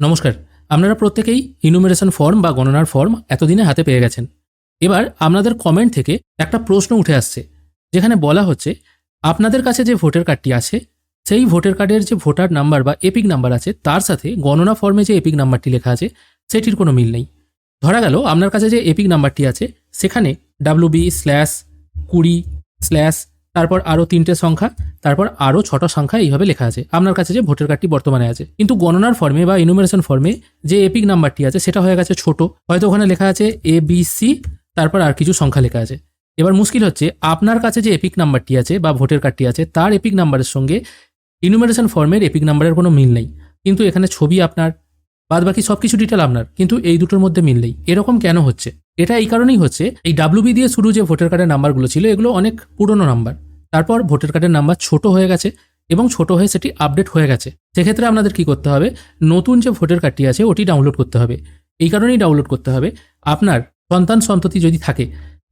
নমস্কার, আপনারা প্রত্যেকেই ইনুমেরেশন ফর্ম বা গণনার ফর্ম এতদিনে হাতে পেয়ে গেছেন। এবার আপনাদের কমেন্ট থেকে একটা প্রশ্ন উঠে আসছে, যেখানে বলা হচ্ছে, আপনাদের কাছে যে ভোটার কার্ডটি আছে, সেই ভোটার কার্ডের যে ভোটার নাম্বার বা এপিক নাম্বার আছে, তার সাথে গণনা ফর্মে যে এপিক নাম্বারটি লেখা আছে, সেটির কোনো মিল নেই। ধরা গেল, আপনার কাছে যে এপিক নাম্বারটি আছে, সেখানে ডাব্লু বি স্ল্যাশ কুড়ি স্ল্যাশ তারপর আরও তিনটে সংখ্যা, তারপর আরও ছটা সংখ্যা এইভাবে লেখা আছে। আপনার কাছে যে ভোটার কার্ডটি বর্তমানে আছে। কিন্তু গণনার ফর্মে বা ইনুমারেশন ফর্মে যে এপিক নাম্বারটি আছে, সেটা হয়ে গেছে ছোট। হয়তো ওখানে লেখা আছে এ বি সি তারপর আর কিছু সংখ্যা লেখা আছে। এবার মুশকিল হচ্ছে, আপনার কাছে যে এপিক নাম্বারটি আছে বা ভোটার কার্ডটি আছে, তার এপিক নাম্বারের সঙ্গে ইনুমারেশন ফর্মের এপিক নাম্বারের কোনো মিল নেই। কিন্তু এখানে ছবি আপনার বাদ বাকি সব কিছু ডিটেল আপনার, কিন্তু এই দুটোর মধ্যে মিল নেই। এরকম কেন হচ্ছে? এটা এই কারণেই হচ্ছে, এই ডাব্লুবি দিয়ে শুরু যে ভোটার কার্ডের নাম্বারগুলো ছিল, এগুলো অনেক পুরনো নাম্বার তারপর ভোটার কার্ডের নাম্বার ছোট হয়ে গেছে এবং ছোট হয়ে সেটি আপডেট হয়ে গেছে। সেক্ষেত্রে আপনাদের কি করতে হবে? নতুন যে ভোটার কার্ডটি আছে, ওটি ডাউনলোড করতে হবে। এই কারণেই ডাউনলোড করতে হবে। আপনার সন্তান সন্ততি যদি থাকে,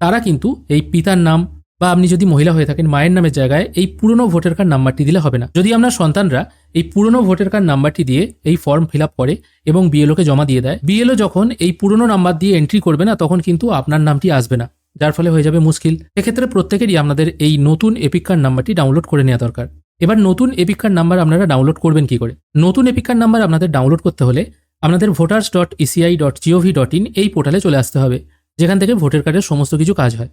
তারা কিন্তু এই পিতার নাম বা আপনি যদি মহিলা হয়ে থাকেন, মায়ের নামের জায়গায় এই পুরনো ভোটার কার্ড নাম্বারটি দিলে হবে না। যদি আপনার সন্তানরা এই পুরনো ভোটার কার্ড নাম্বারটি দিয়ে এই ফর্ম ফিল করে এবং বিএলওকে জমা দিয়ে দেয় বিএলও যখন এই পুরনো নাম্বার দিয়ে এন্ট্রি করবে না, তখন কিন্তু আপনার নামটি আসবে না। যার ফলে হয়ে যাবে মুশকিল। এক্ষেত্রে প্রত্যেকেরই আপনাদের এই নতুন এপিক কার্ড নাম্বারটি ডাউনলোড করে নেওয়া দরকার। এবার নতুন এপিক কার্ড নাম্বার আপনারা ডাউনলোড করবেন কি করে? নতুন এপিক কার্ড নাম্বার আপনাদের ডাউনলোড করতে হলে আপনাদের voters dot ECI dot GOV dot in এই পোর্টালে চলে আসতে হবে, যেখান থেকে ভোটার কার্ডের সমস্ত কিছু কাজ হয়।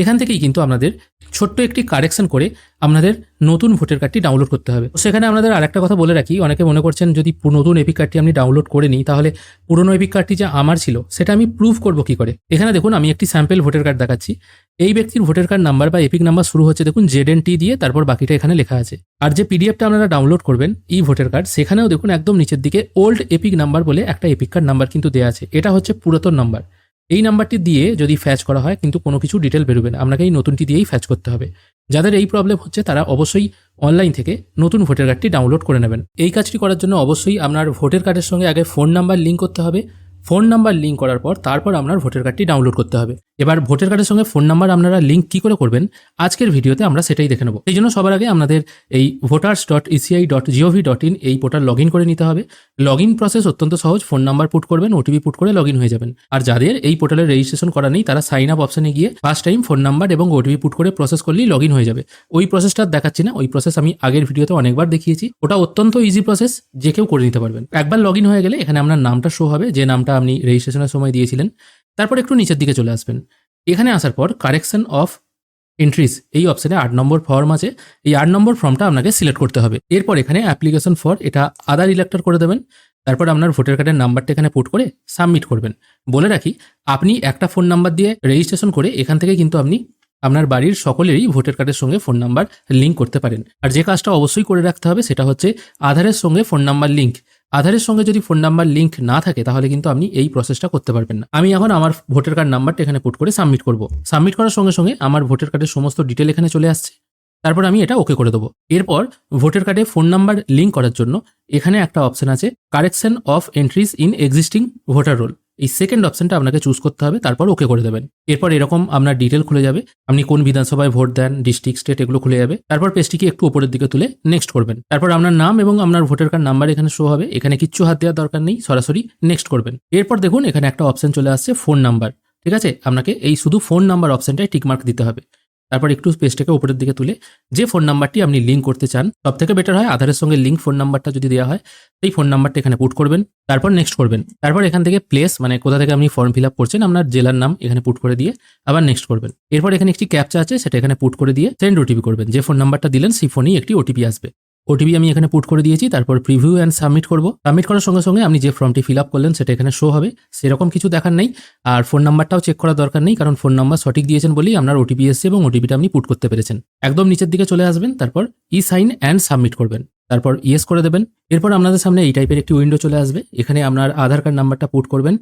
এখান থেকেই কিন্তু আপনাদের ছোট্ট একটি কারেকশন করে আপনাদের নতুন ভোটার কার্ডটি ডাউনলোড করতে হবে। সেখানে আপনাদের আরেকটা কথা বলে রাখি, অনেকে মনে করছেন যদি নতুন এপিক কার্ডটি আমি ডাউনলোড করে নিই, তাহলে পুরনো এপিক কার্ডটি যে আমার ছিল, সেটা আমি প্রুভ করব কি করে? এখানে দেখুন, আমি একটি স্যাম্পল ভোটার কার্ড দেখাচ্ছি। এই ব্যক্তির ভোটার কার্ড নাম্বার বা এপিক নাম্বার শুরু হচ্ছে দেখুন জেড এন টি দিয়ে, তারপর বাকিটা এখানে লেখা আছে। আর যে পিডিএফটা আপনারা ডাউনলোড করবেন ই ভোটার কার্ড সেখানেও দেখুন একদম নিচের দিকে ওল্ড এপিক নাম্বার বলে একটা এপিক কার্ড নাম্বার কিন্তু দেওয়া আছে। এটা হচ্ছে পুরাতন নাম্বার এই নাম্বারটি দিয়ে যদি ফ্যাচ করা হয়, কিন্তু কোনো কিছু ডিটেল বেরোবে না। আপনাকে এই নতুনটি দিয়েই ফ্যাচ করতে হবে। যাদের এই প্রবলেম হচ্ছে, তারা অবশ্যই অনলাইন থেকে নতুন ভোটার কার্ডটি ডাউনলোড করে নেবেন। এই কাজটি করার জন্য অবশ্যই আপনার ভোটার কার্ডের সঙ্গে আগে ফোন নাম্বার লিঙ্ক করতে হবে। ফোন নাম্বার লিঙ্ক করার পর তারপর আপনার ভোটার কার্ডটি ডাউনলোড করতে হবে। এবার ভোটার কার্ডের সঙ্গে ফোন নাম্বার আপনারা লিঙ্ক কি করে করবেন, আজকের ভিডিওতে আমরা সেটাই দেখে নেব। এই জন্য সবার আগে আপনাদের এই voters dot ECI dot GOV dot in এই পোর্টাল লগ করে নিতে হবে। লগ ইন প্রসেস অত্যন্ত সহজ ফোন নাম্বার পুট করবেন ওটিপি পুট করে লগ হয়ে যাবেন। আর যাদের এই পোর্টালে রেজিস্ট্রেশন করা নেই, তারা সাইন আপ অপশনে গিয়ে ফার্স্ট টাইম ফোন নাম্বার এবং ওটিপি পুট করে প্রসেস করলেই লগ হয়ে যাবে। ওই প্রসেসটা দেখাচ্ছি না, ওই প্রসেস আমি আগের ভিডিওতে অনেকবার দেখিয়েছি। ওটা অত্যন্ত ইজি প্রসেস যে কেউ করে নিতে পারবেন। একবার লগ হয়ে গেলে এখানে আপনার নামটা শো হবে, যে নামটা আপনি রেজিস্ট্রেশনের সময় দিয়েছিলেন, তারপর একটু নিচের দিকে চলে আসবেন। এখানে আসার পর কারেকশন অফ এন্ট্রিজ এই অপশানে আট নম্বর ফর্ম আছে। এই আট নম্বর ফর্মটা আপনাকে সিলেক্ট করতে হবে। এরপর এখানে অ্যাপ্লিকেশন ফর এটা আদার ইলেক্টর করে দেবেন। তারপর আপনার ভোটার কার্ডের নাম্বারটা এখানে পুট করে সাবমিট করবেন। বলে রাখি, আপনি একটা ফোন নাম্বার দিয়ে রেজিস্ট্রেশন করে এখান থেকে কিন্তু আপনি আপনার বাড়ির সকলেরই ভোটার কার্ডের সঙ্গে ফোন নাম্বার লিঙ্ক করতে পারেন। আর যে কাজটা অবশ্যই করে রাখতে হবে সেটা হচ্ছে আধারের সঙ্গে ফোন নাম্বার লিঙ্ক আধারের সঙ্গে যদি ফোন নাম্বার লিঙ্ক না থাকে, তাহলে কিন্তু আপনি এই প্রসেসটা করতে পারবেন না। আমি এখন আমার ভোটার কার্ড নাম্বারটা এখানে পুট করে সাবমিট করব। সাবমিট করার সঙ্গে সঙ্গে আমার ভোটার কার্ডের সমস্ত ডিটেল এখানে চলে আসছে। তারপর আমি এটা ওকে করে দেবো। এরপর ভোটার কার্ডে ফোন নাম্বার লিঙ্ক করার জন্য এখানে একটা অপশন আছে correction of entries in existing voter roll এই সেকেন্ড অপশনটা আপনাকে চুজ করতে হবে, তারপর ওকে করে দেবেন। এরপর এরকম আপনার ডিটেল খুলে যাবে। আপনি কোন বিধানসভায় ভোট দেন ডিস্ট্রিক্ট স্টেট এগুলো খুলে যাবে। তারপর পেজটিকে একটু উপরের দিকে তুলে নেক্সট করবেন। তারপর আপনার নাম এবং আপনার ভোটার কার্ড নাম্বার এখানে শো হবে। এখানে কিচ্ছু হাত দেওয়ার দরকার নেই, সরাসরি নেক্সট করবেন। এরপর দেখুন, এখানে একটা অপশন চলে আসছে ফোন নাম্বার ঠিক আছে? আপনাকে এই শুধু ফোন নাম্বার অপশনটায় টিকমার্ক দিতে হবে। তারপর একটু পেজটাকে উপরের দিকে তুলে যে ফোন নাম্বারটি আপনি লিঙ্ক করতে চান সব থেকে বেটার হয় আধারের সঙ্গে লিঙ্ক ফোন নাম্বারটা যদি দেওয়া হয়, সেই ফোন নাম্বারটা এখানে পুট করবেন, তারপর নেক্সট করবেন। তারপর এখান থেকে প্লেস মানে কোথা থেকে আপনি ফর্ম ফিল আপ করছেন, আপনার জেলার নাম এখানে পুট করে দিয়ে আবার নেক্সট করবেন। এরপর এখানে একটি ক্যাপচা আছে, সেটা এখানে পুট করে দিয়ে সেন্ড ওটিপি করবেন। যে ফোন নাম্বারটা দিলেন, সেই ফোনেই একটি ওটিপি আসবে। ওটিপি আমি এখানে পুট করে দিয়েছি, তারপর প্রিভিউ অ্যান্ড সাবমিট করব। সাবমিট করার সঙ্গে সঙ্গে আপনি যে ফর্মটি ফিল আপ করলেন, সেটা এখানে শো হবে। সেরকম কিছু দেখার নেই। আর ফোন নাম্বারটাও চেক করার দরকার নেই, কারণ ফোন নাম্বার সঠিক দিয়েছেন বলেই আপনার ওটিপি এসছে এবং ওটিপিটা আপনি পুট করতে পেরেছেন। একদম নিচের দিকে চলে আসবেন, তারপর ই সাইন অ্যান্ড সাবমিট করবেন। তারপর ইয়েস করে দেবেন। এরপর আপনাদের সামনে এই টাইপের একটি উইন্ডো চলে আসবে। এখানে আপনার আধার কার্ড নাম্বারটা পুট করবেন।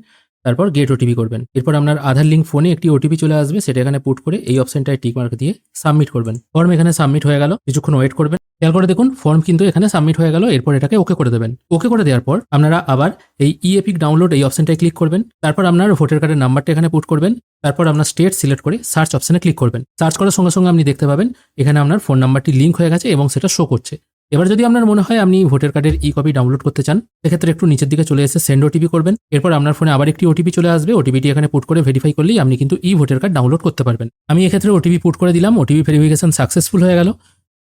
তারপর গেট ওটিপি করবেন। এরপর আপনার আধার লিঙ্ক ফোনে একটি ওটিপি চলে আসবে, সেটা এখানে পুট করে এই অপশনটায় টিক মার্ক দিয়ে সাবমিট করবেন। ফর্ম এখানে সাবমিট হয়ে গেল, কিছুক্ষণ ওয়েট করবেন। খেয়াল করে দেখুন, ফর্ম কিন্তু এখানে সাবমিট হয়ে গেল, এরপর এটাকে ওকে করে দেবেন। ওকে করে দেওয়ার পর আপনারা আবার এই ই এপিক ডাউনলোড এই অপশনটায় ক্লিক করবেন। তারপর আপনার ভোটার কার্ডের নাম্বারটা এখানে পুট করবেন। তারপর আপনার স্টেট সিলেক্ট করে সার্চ অপশনে ক্লিক করবেন। সার্চ করার সঙ্গে সঙ্গে আপনি দেখতে পাবেন, এখানে আপনার ফোন নাম্বারটি লিঙ্ক হয়ে গেছে এবং সেটা শো করছে। এবার যদি আপনার মনে হয় আপনি ভোটার কার্ডের ই কপি ডাউনলোড করতে চান সেক্ষেত্রে একটু নিচের দিকে চলে এসে সেন্ড ওটিপি করবেন। এরপর আপনার ফোনে আবার একটি ওটিপি চলে আসবে। ওটিপিটি এখানে পুট করে ভেরিফাই করলেই আপনি কিন্তু ই ভোটার কার্ড ডাউনলোড করতে পারবেন। আমি এক্ষেত্রে ওটিপি পুট করে দিলাম। ওটিপি ভেরিফিকেশন সাকসেসফুল হয়ে গেল।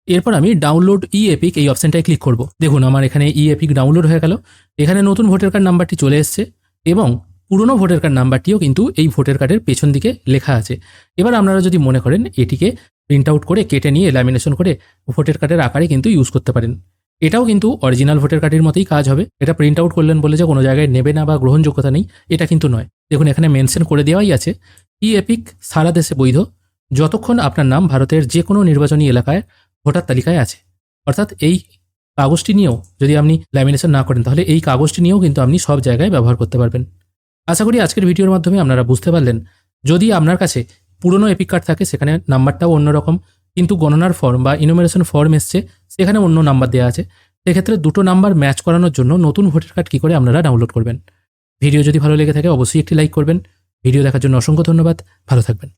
এরপর আমি ডাউনলোড ই এপিক এই অপশনটায় ক্লিক করব। দেখুন, আমার এখানে ই এপিক ডাউনলোড হয়ে গেল। এখানে নতুন ভোটার কার্ড নাম্বারটি চলে এসছে এবং পুরনো ভোটার কার্ড নাম্বারটিও কিন্তু এই ভোটার কার্ডের পেছন দিকে লেখা আছে। এবার আপনারা যদি মনে করেন এটিকে প্রিন্ট আউট করে কেটে নিয়ে ল্যামিনেশন করে ভোটার কার্ডের আকারে কিন্তু ইউজ করতে পারেন। এটাও কিন্তু অরিজিনাল ভোটার কার্ডের মতোই কাজ হবে। এটা প্রিন্ট আউট করলেন বলে যে কোনো জায়গায় নেবে না বা গ্রহণযোগ্যতা নেই, এটা কিন্তু নয়। দেখুন, এখানে মেনশন করে দেওয়াই আছে। ই এপিক সারা দেশে বৈধ। যতক্ষণ আপনার নাম ভারতের যে কোনো নির্বাচনী এলাকায় ভোটার তালিকায় আছে। অর্থাৎ এই কাগজটি নিয়েও যদি আপনি ল্যামিনেশন না করেন, তাহলে এই কাগজটি নিয়েও কিন্তু আপনি সব জায়গায় ব্যবহার করতে পারবেন। আশা করি আজকের ভিডিওর মাধ্যমে আপনারা বুঝতে পারলেন। যদি আপনার কাছে পুরনো এপিক কার্ড থাকে, সেখানে নাম্বারটাও অন্যরকম, কিন্তু গণনার ফর্ম বা ইনোমিনেশন ফর্ম এসছে, সেখানে অন্য নাম্বার দেওয়া আছে। সেক্ষেত্রে দুটো নাম্বার ম্যাচ করানোর জন্য নতুন ভোটার কার্ড কী করে আপনারা ডাউনলোড করবেন। ভিডিও যদি ভালো লেগে থাকে, অবশ্যই একটি লাইক করবেন। ভিডিও দেখার জন্য অসংখ্য ধন্যবাদ। ভালো থাকবেন।